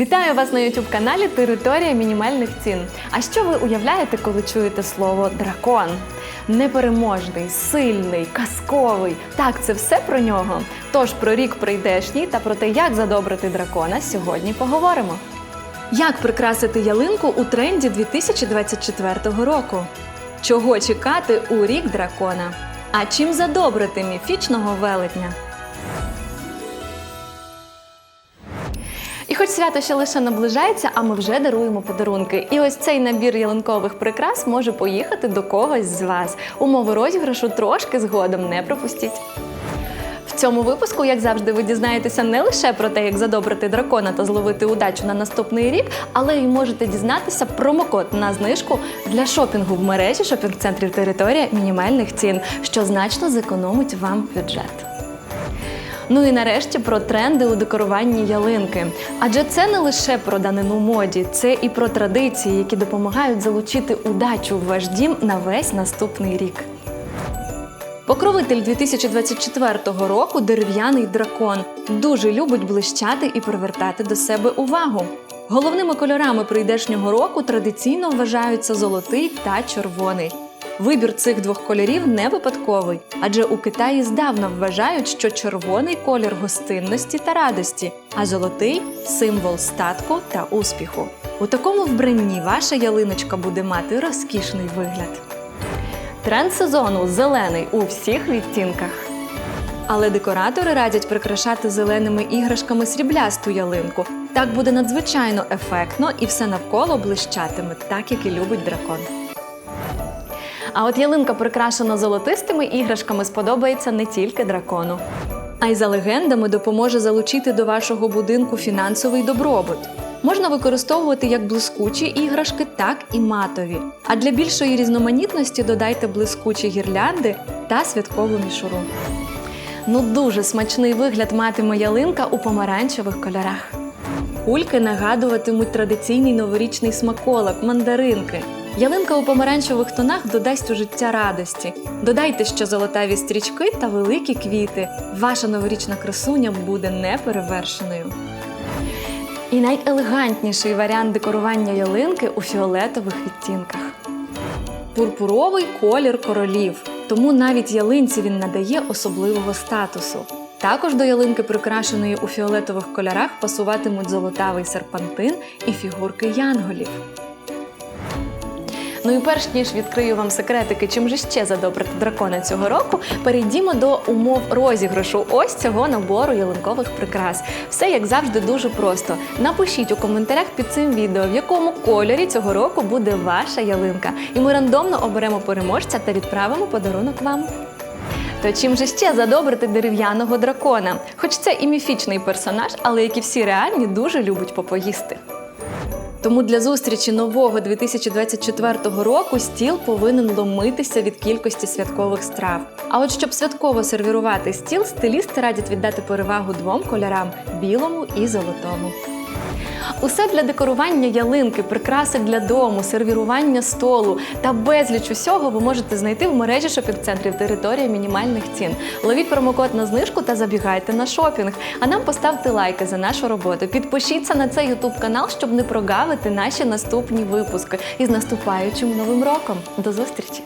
Вітаю вас на youtube каналі Територія мінімальних цін. А що ви уявляєте, коли чуєте слово дракон? Непереможний, сильний, казковий. Так, це все про нього. Тож про рік прийдешній та про те, як задобрити дракона, сьогодні поговоримо. Як прикрасити ялинку у тренді 2024 року? Чого чекати у рік дракона? А чим задобрити міфічного велетня? Хоч свято ще лише наближається, а ми вже даруємо подарунки. І ось цей набір ялинкових прикрас може поїхати до когось з вас. Умови розіграшу трошки згодом не пропустіть. В цьому випуску, як завжди, ви дізнаєтеся не лише про те, як задобрити дракона та зловити удачу на наступний рік, але й можете дізнатися промокод на знижку для шопінгу в мережі шопінг-центрів територія мінімальних цін, що значно зекономить вам бюджет. Ну і нарешті про тренди у декоруванні ялинки. Адже це не лише про данину моді, це і про традиції, які допомагають залучити удачу в ваш дім на весь наступний рік. Покровитель 2024 року дерев'яний дракон дуже любить блищати і привертати до себе увагу. Головними кольорами прийдешнього року традиційно вважаються золотий та червоний. Вибір цих двох кольорів не випадковий, адже у Китаї здавна вважають, що червоний колір гостинності та радості, а золотий символ статку та успіху. У такому вбранні ваша ялиночка буде мати розкішний вигляд. Тренд сезону зелений у всіх відтінках. Але декоратори радять прикрашати зеленими іграшками сріблясту ялинку. Так буде надзвичайно ефектно і все навколо блищатиме, так як і любить дракон. А от ялинка, прикрашена золотистими іграшками, сподобається не тільки дракону. А й за легендами допоможе залучити до вашого будинку фінансовий добробут. Можна використовувати як блискучі іграшки, так і матові. А для більшої різноманітності додайте блискучі гірлянди та святкову мішуру. Ну дуже смачний вигляд матиме ялинка у помаранчевих кольорах. Кульки нагадуватимуть традиційний новорічний смаколик мандаринки. Ялинка у помаранчевих тонах додасть у життя радості. Додайте ще золотаві стрічки та великі квіти. Ваша новорічна красуня буде неперевершеною. І найелегантніший варіант декорування ялинки у фіолетових відтінках. Пурпуровий колір королів, тому навіть ялинці він надає особливого статусу. Також до ялинки, прикрашеної у фіолетових кольорах, пасуватимуть золотавий серпантин і фігурки янголів. Ну і перш ніж відкрию вам секретики, чим же ще задобрити дракона цього року, перейдімо до умов розіграшу ось цього набору ялинкових прикрас. Все як завжди дуже просто. Напишіть у коментарях під цим відео, в якому кольорі цього року буде ваша ялинка. І ми рандомно оберемо переможця та відправимо подарунок вам. То чим же ще задобрити дерев'яного дракона? Хоч це і міфічний персонаж, але як і всі реальні, дуже любить попоїсти. Тому для зустрічі нового 2024 року стіл повинен ломитися від кількості святкових страв. А от щоб святково сервірувати стіл, стилісти радять віддати перевагу двом кольорам білому і золотому. Усе для декорування ялинки, прикраси для дому, сервірування столу та безліч усього ви можете знайти в мережі шопінг-центрів територія мінімальних цін. Ловіть промокод на знижку та забігайте на шопінг. А нам поставте лайки за нашу роботу. Підпишіться на цей ютуб канал, щоб не прогавити наші наступні випуски. І з наступаючим новим роком. До зустрічі!